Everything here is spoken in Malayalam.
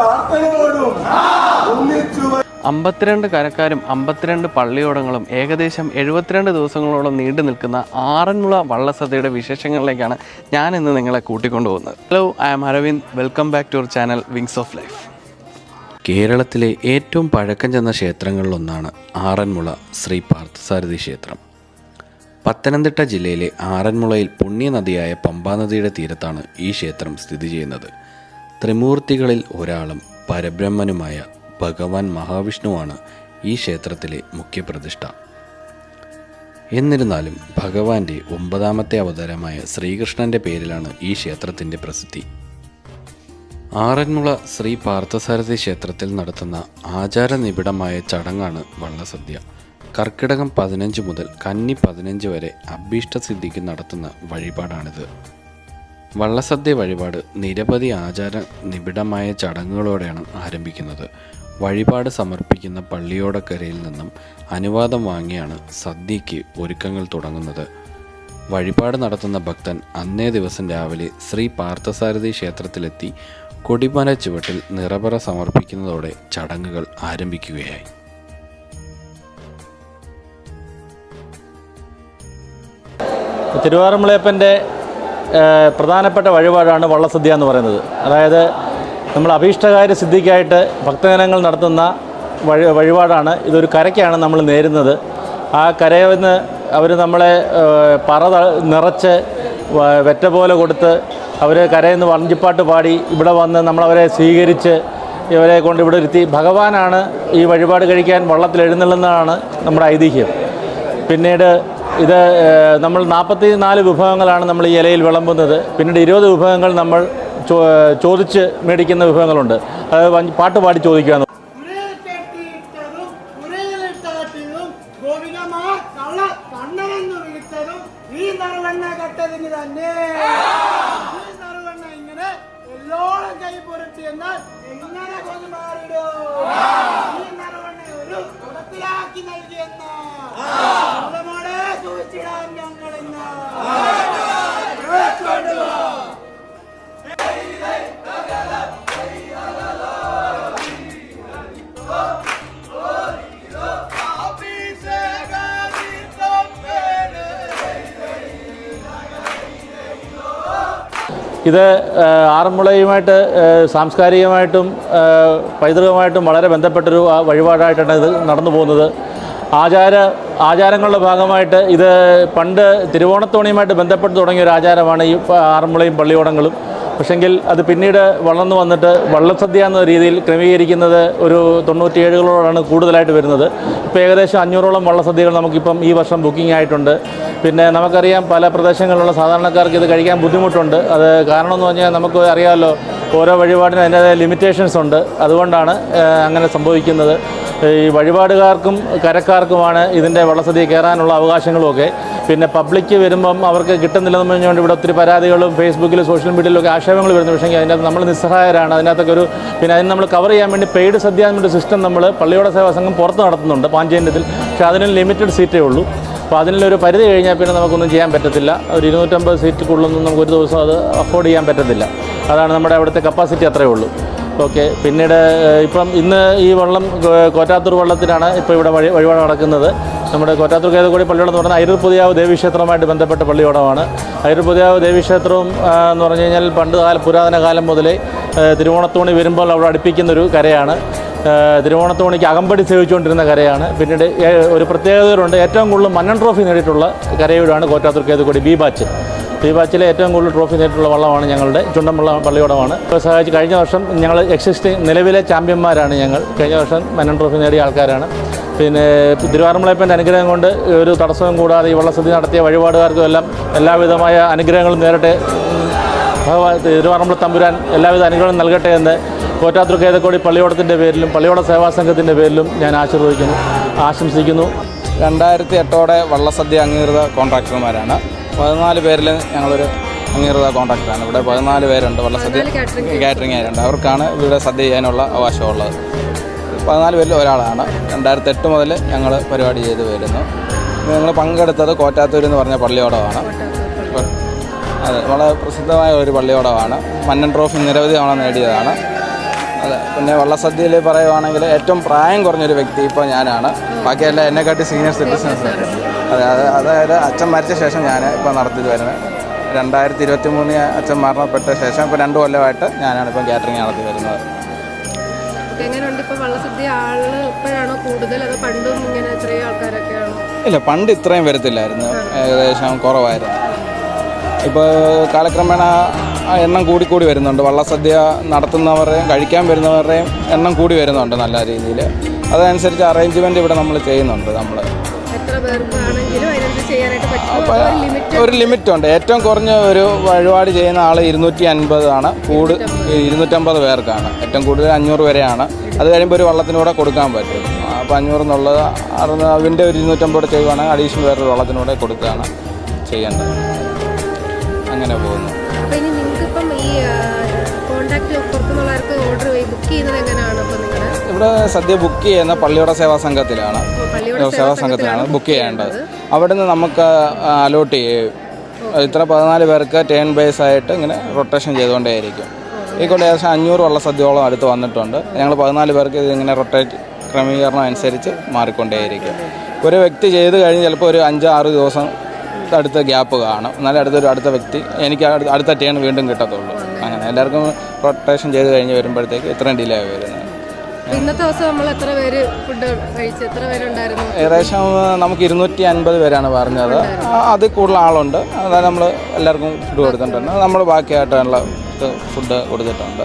വാർത്തകളോടും ഒന്നിച്ചു വ- അമ്പത്തിരണ്ട് കരക്കാരും അമ്പത്തിരണ്ട് പള്ളിയോടങ്ങളും ഏകദേശം എഴുപത്തിരണ്ട് ദിവസങ്ങളോളം നീണ്ടു നിൽക്കുന്ന ആറന്മുള വള്ളസദ്യയുടെ വിശേഷങ്ങളിലേക്കാണ് ഞാൻ ഇന്ന് നിങ്ങളെ കൂട്ടിക്കൊണ്ടുപോകുന്നത് hello I am Aravind welcome back to our channel wings of life കേരളത്തിലെ ഏറ്റവും പഴക്കം ചെന്ന ക്ഷേത്രങ്ങളിലൊന്നാണ് ആറന്മുള ശ്രീ പാർത്ഥസാരഥി ക്ഷേത്രം. പത്തനംതിട്ട ജില്ലയിലെ ആറന്മുളയിൽ പുണ്യനദിയായ പമ്പാനദിയുടെ തീരത്താണ് ഈ ക്ഷേത്രം സ്ഥിതി ചെയ്യുന്നത്. ത്രിമൂർത്തികളിൽ ഒരാളും പരബ്രഹ്മനുമായ ഭഗവാൻ മഹാവിഷ്ണുവാണ് ഈ ക്ഷേത്രത്തിലെ മുഖ്യപ്രതിഷ്ഠ. എന്നിരുന്നാലും ഭഗവാന്റെ ഒമ്പതാമത്തെ അവതാരമായ ശ്രീകൃഷ്ണന്റെ പേരിലാണ് ഈ ക്ഷേത്രത്തിന്റെ പ്രസിദ്ധി. ആറന്മുള ശ്രീ പാർത്ഥസാരഥി ക്ഷേത്രത്തിൽ നടത്തുന്ന ആചാരനിബിഡമായ ചടങ്ങാണ് വള്ളസദ്യ. കർക്കിടകം പതിനഞ്ച് മുതൽ കന്നി പതിനഞ്ച് വരെ അഭീഷ്ടസിദ്ധിക്ക് നടത്തുന്ന വഴിപാടാണിത്. വള്ളസദ്യ വഴിപാട് നിരവധി ആചാര നിബിഡമായ ചടങ്ങുകളോടെയാണ് ആരംഭിക്കുന്നത്. വഴിപാട് സമർപ്പിക്കുന്ന പള്ളിയോടക്കരയിൽ നിന്നും അനുവാദം വാങ്ങിയാണ് സദ്യയ്ക്ക് ഒരുക്കങ്ങൾ തുടങ്ങുന്നത്. വഴിപാട് നടത്തുന്ന ഭക്തൻ അന്നേ ദിവസം രാവിലെ ശ്രീ പാർത്ഥസാരഥി ക്ഷേത്രത്തിലെത്തി കൊടിമല ചുവട്ടിൽ നിറപറ സമർപ്പിക്കുന്നതോടെ ചടങ്ങുകൾ ആരംഭിക്കുകയായി. തിരുവാറന്മുളയപ്പന്റെ പ്രധാനപ്പെട്ട വഴിപാടാണ് വള്ളസദ്യ എന്ന് പറയുന്നത്. അതായത് നമ്മൾ അഭീഷ്ടകാര്യ സിദ്ധിക്കായിട്ട് ഭക്തജനങ്ങൾ നടത്തുന്ന വഴി വഴിപാടാണ്. ഇതൊരു കരയ്ക്കാണ് നമ്മൾ നേരുന്നത്. ആ കരയിൽ നിന്ന് അവർ നമ്മളെ പറ നിറച്ച് വെറ്റ പോലെ കൊടുത്ത് അവർ കരയിൽ നിന്ന് വഞ്ചിപ്പാട്ട് പാടി ഇവിടെ വന്ന് നമ്മളവരെ സ്വീകരിച്ച് ഇവരെ കൊണ്ട് ഇവിടെ ഇരുത്തി. ഭഗവാനാണ് ഈ വഴിപാട് കഴിക്കാൻ വള്ളത്തിൽ എഴുന്നള്ളുന്നതാണ് നമ്മുടെ ഐതിഹ്യം. പിന്നീട് ഇത് നമ്മൾ നാൽപ്പത്തി നാല് വിഭവങ്ങളാണ് നമ്മൾ ഈ ഇലയിൽ വിളമ്പുന്നത്. പിന്നീട് ഇരുപത് വിഭവങ്ങൾ നമ്മൾ ചോദിച്ച് മേടിക്കുന്ന വിഭവങ്ങളുണ്ട്. അത് പാട്ട് പാടി ചോദിക്കുക ഇത് ആറന്മുളയുമായിട്ട് സാംസ്കാരികമായിട്ടും പൈതൃകമായിട്ടും വളരെ ബന്ധപ്പെട്ടൊരു വഴിപാടായിട്ടാണ് ഇത് നടന്നു പോകുന്നത്. ആചാര ആചാരങ്ങളുടെ ഭാഗമായിട്ട് ഇത് പണ്ട് തിരുവോണത്തോണിയുമായിട്ട് ബന്ധപ്പെട്ട് തുടങ്ങിയ ഒരു ആചാരമാണ് ഈ ആറന്മുളയും പള്ളിയോടങ്ങളും പക്ഷെങ്കിൽ അത് പിന്നീട് വളർന്നു വന്നിട്ട് വള്ളസദ്യ എന്ന രീതിയിൽ ക്രമീകരിക്കുന്നത് ഒരു തൊണ്ണൂറ്റിയേഴുകളോടാണ് കൂടുതലായിട്ട് വരുന്നത്. ഇപ്പോൾ ഏകദേശം അഞ്ഞൂറോളം വള്ളസദ്യകൾ നമുക്കിപ്പം ഈ വർഷം ബുക്കിംഗ് ആയിട്ടുണ്ട്. പിന്നെ നമുക്കറിയാം പല പ്രദേശങ്ങളിലുള്ള സാധാരണക്കാർക്ക് ഇത് കഴിക്കാൻ ബുദ്ധിമുട്ടുണ്ട്. അത് കാരണം എന്ന് പറഞ്ഞാൽ നമുക്ക് അറിയാമല്ലോ ഓരോ വഴിപാടിനും അതിന്റേതായ ലിമിറ്റേഷൻസ് ഉണ്ട്. അതുകൊണ്ടാണ് അങ്ങനെ സംഭവിക്കുന്നത്. ഈ വഴിപാടുകാർക്കും കരക്കാർക്കുമാണ് ഇതിന്റെ വള്ളസദ്യ കയറാനുള്ള അവകാശങ്ങളുമൊക്കെ പിന്നെ പബ്ലിക് വരുമ്പം അവർക്ക് കിട്ടുന്നില്ലെന്ന് പറഞ്ഞുകൊണ്ട് ഇവിടെ ഒത്തിരി പരാതികളും ഫേസ്ബുക്കിൽ സോഷ്യൽ മീഡിയയിലൊക്കെ ആക്ഷേപങ്ങൾ വരുന്നു പക്ഷേ അതിനകത്ത് നമ്മൾ നിസ്സഹായരാണ്. അതിനകത്തൊക്കെ ഒരു പിന്നെ അതിന് നമ്മൾ കവർ ചെയ്യാൻ വേണ്ടി പെയ്ഡ് സദ്യ എന്നൊരു സിസ്റ്റം നമ്മൾ പള്ളിയോട സേവാ സംഘം പുറത്ത് നടത്തുന്നുണ്ട് പാഞ്ചേന്ദ്രത്തിൽ പക്ഷേ അതിന് ലിമിറ്റഡ് സീറ്റേ ഉള്ളൂ. അപ്പോൾ അതിനുള്ളൊരു പരിധി കഴിഞ്ഞാൽ പിന്നെ നമുക്കൊന്നും ചെയ്യാൻ പറ്റത്തില്ല. ഒരു ഇരുന്നൂറ്റമ്പത് സീറ്റ് കൂടുതലൊന്നും നമുക്ക് ഒരു ദിവസം അത് അഫോർഡ് ചെയ്യാൻ പറ്റത്തില്ല. അതാണ് നമ്മുടെ അവിടുത്തെ കപ്പാസിറ്റി അത്രയേ ഉള്ളൂ. ഓക്കെ. പിന്നീട് ഇപ്പം ഇന്ന് ഈ വള്ളം കോറ്റാത്തൂർ വള്ളത്തിലാണ് ഇപ്പോൾ ഇവിടെ വഴി വഴിപാട് നടക്കുന്നത്. നമ്മുടെ കോറ്റാത്തൂർ കേതക്കൂടി പള്ളിയോടം എന്ന് പറഞ്ഞാൽ അയിരൂർ പുതിയാവ് ദേവീക്ഷേത്രവുമായിട്ട് ബന്ധപ്പെട്ട പള്ളിയോടമാണ്. അയിരൂർ പുതിയാവ് ദേവീക്ഷേത്രവും എന്ന് പറഞ്ഞു കഴിഞ്ഞാൽ പണ്ട് കാല പുരാതന കാലം മുതലേ തിരുവോണത്തോണി വരുമ്പോൾ അവിടെ അടുപ്പിക്കുന്നൊരു കരയാണ്. തിരുവോണത്തോണിക്ക് അകമ്പടി സേവിച്ചുകൊണ്ടിരുന്ന കരയാണ്. പിന്നീട് ഒരു പ്രത്യേകതയുണ്ട് ഏറ്റവും കൂടുതൽ മന്നൻ ട്രോഫി നേടിയിട്ടുള്ള കരയോടാണ് കോറ്റാത്തൂർ കൂടി ബി ബാച്ച്. ബി ബാച്ചിലെ ഏറ്റവും കൂടുതൽ ട്രോഫി നേരിട്ടുള്ള വള്ളമാണ് ഞങ്ങളുടെ ചുണ്ടമുള്ള പള്ളിയോടമാണ്. ഇപ്പോൾ സഹായിച്ച് കഴിഞ്ഞ വർഷം ഞങ്ങൾ എക്സിസ്റ്റിംഗ് നിലവിലെ ചാമ്പ്യന്മാരാണ് ഞങ്ങൾ. കഴിഞ്ഞ വർഷം മന്നൻ ട്രോഫി നേടിയ ആൾക്കാരാണ്. പിന്നെ തിരുവാറന്മുളയപ്പന്റെ അനുഗ്രഹം കൊണ്ട് ഒരു തടസ്സവും കൂടാതെ ഈ വള്ളസദ്യ നടത്തിയ വഴിപാടുകാർക്കും എല്ലാം എല്ലാവിധമായ അനുഗ്രഹങ്ങളും നേരട്ടെ. ഭഗവാൻ തിരുവാറന്മുള തമ്പുരാൻ എല്ലാവിധ അനുഗ്രഹം നൽകട്ടെ എന്ന് കോറ്റാത്തൂർ കേതക്കോടി പള്ളിയോടത്തിന്റെ പേരിലും പള്ളിയോട സേവാ സംഘത്തിന്റെ പേരിലും ഞാൻ ആശീർവദിക്കുന്നു ആശംസിക്കുന്നു. രണ്ടായിരത്തി എട്ടോടെ വള്ളസദ്യ അംഗീകൃത കോൺട്രാക്ടർമാരാണ്. പതിനാല് പേരിൽ ഞങ്ങളൊരു അംഗീകൃത കോൺട്രാക്ടറാണ്. ഇവിടെ പതിനാല് പേരുണ്ട്. വള്ളസദ്യ കാറ്ററിംഗ് ആയിട്ടുണ്ട്. അവർക്കാണ് ഇവിടെ സദ്യ ചെയ്യാനുള്ള അവകാശമുള്ളത്. പതിനാല് പേരിൽ ഒരാളാണ്. രണ്ടായിരത്തി എട്ട് മുതൽ ഞങ്ങൾ പരിപാടി ചെയ്ത് വരുന്നു. ഞങ്ങൾ പങ്കെടുത്തത് കോറ്റാത്തൂർ എന്ന് പറഞ്ഞ പള്ളിയോടമാണ് അതെ വളരെ പ്രസിദ്ധമായ ഒരു പള്ളിയോടമാണ് മന്നൻ ട്രോഫി നിരവധി തവണ നേടിയതാണ്. അതെ പിന്നെ വള്ളസദ്യയിൽ പറയുവാണെങ്കിൽ ഏറ്റവും പ്രായം കുറഞ്ഞൊരു വ്യക്തി ഇപ്പോൾ ഞാനാണ്. ബാക്കിയെല്ലാം എന്നെക്കാട്ടി സീനിയർ സിറ്റിസൺസ് അതായത് അച്ഛൻ മരിച്ച ശേഷം ഞാൻ ഇപ്പോൾ നടത്തി വരുന്നത്. രണ്ടായിരത്തി ഇരുപത്തി മൂന്ന് അച്ഛൻ മരണപ്പെട്ട ശേഷം ഇപ്പോൾ രണ്ട് കൊല്ലമായിട്ട് ഞാനാണ് ഇപ്പം കാറ്ററിംഗ് നടത്തി വരുന്നത്. ഇല്ല പണ്ട് ഇത്രയും വരത്തില്ലായിരുന്നു. ഏകദേശം കുറവായിരുന്നു. ഇപ്പോൾ കാലക്രമേണ എണ്ണം കൂടി കൂടി വരുന്നുണ്ട്. വള്ളസദ്യ നടത്തുന്നവരുടെയും കഴിക്കാൻ വരുന്നവരുടെയും എണ്ണം കൂടി വരുന്നുണ്ട് നല്ല രീതിയിൽ. അതനുസരിച്ച് അറേഞ്ച്മെന്റ് ഇവിടെ നമ്മൾ ചെയ്യുന്നുണ്ട് നമ്മൾ എത്ര പേർക്ക് ഒരു ലിമിറ്റ്. ഒരു ലിമിറ്റ് ഉണ്ട് ഏറ്റവും കുറഞ്ഞ ഒരു വഴിപാട് ചെയ്യുന്ന ആൾ ഇരുന്നൂറ്റി അൻപതാണ് കൂട് ഇരുന്നൂറ്റമ്പത് പേർക്കാണ്. ഏറ്റവും കൂടുതൽ അഞ്ഞൂറ് വരെയാണ് അത് കഴിയുമ്പോൾ ഒരു വള്ളത്തിനൂടെ കൊടുക്കാൻ പറ്റും. അപ്പോൾ അഞ്ഞൂറ് എന്നുള്ളത് അറുന്ന അതിന്റെ ഒരു ഇരുന്നൂറ്റമ്പത് ചെയ്യുവാണെങ്കിൽ അഡീഷണൽ വേറൊരു വള്ളത്തിനൂടെ കൊടുക്കുകയാണ് ചെയ്യേണ്ടത്. അങ്ങനെ പോകുന്നു. ഇവിടെ സദ്യ ബുക്ക് ചെയ്യുന്ന പള്ളിയുടെ സേവാ സംഘത്തിലാണ്. സേവാ സംഘത്തിലാണ് ബുക്ക് ചെയ്യേണ്ടത്. അവിടെ നിന്ന് നമുക്ക് അലോട്ട് ചെയ്യും. ഇത്ര പതിനാല് പേർക്ക് ടേൺ ബേസ് ആയിട്ട് ഇങ്ങനെ റൊട്ടേഷൻ ചെയ്തുകൊണ്ടേയിരിക്കും. ഈ കൊണ്ട് ഏകദേശം അഞ്ഞൂറ് വള്ള സദ്യയോളം അടുത്ത് വന്നിട്ടുണ്ട്. ഞങ്ങൾ പതിനാല് പേർക്ക് ഇതിങ്ങനെ റൊട്ടേറ്റ് ക്രമീകരണം അനുസരിച്ച് മാറിക്കൊണ്ടേയിരിക്കും. ഒരു വ്യക്തി ചെയ്ത് കഴിഞ്ഞ് ചിലപ്പോൾ ഒരു അഞ്ച് ആറ് ദിവസം അടുത്ത ഗ്യാപ്പ് കാണും. എന്നാലും അടുത്തൊരു അടുത്ത വ്യക്തി എനിക്ക് അടുത്ത- ടേൺ വീണ്ടും കിട്ടത്തുള്ളൂ. അങ്ങനെ എല്ലാവർക്കും റൊട്ടേഷൻ ചെയ്ത് കഴിഞ്ഞ് വരുമ്പോഴത്തേക്ക് ഇത്രയും ഡിലേ വരുന്നത്. ഇന്നത്തെ ദിവസം നമ്മൾ എത്ര പേര് ഫുഡ് കഴിച്ചു എത്ര പേരുണ്ടായിരുന്നു? ഏകദേശം നമുക്ക് ഇരുന്നൂറ്റി അൻപത് പേരാണ് പറഞ്ഞത്. അത് അതിൽ കൂടുതൽ ആളുണ്ട്. അതായത് നമ്മൾ എല്ലാവർക്കും ഫുഡ് കൊടുത്തിട്ടുണ്ട്. നമ്മൾ ബാക്കിയായിട്ടുള്ള ഫുഡ് കൊടുത്തിട്ടുണ്ട്.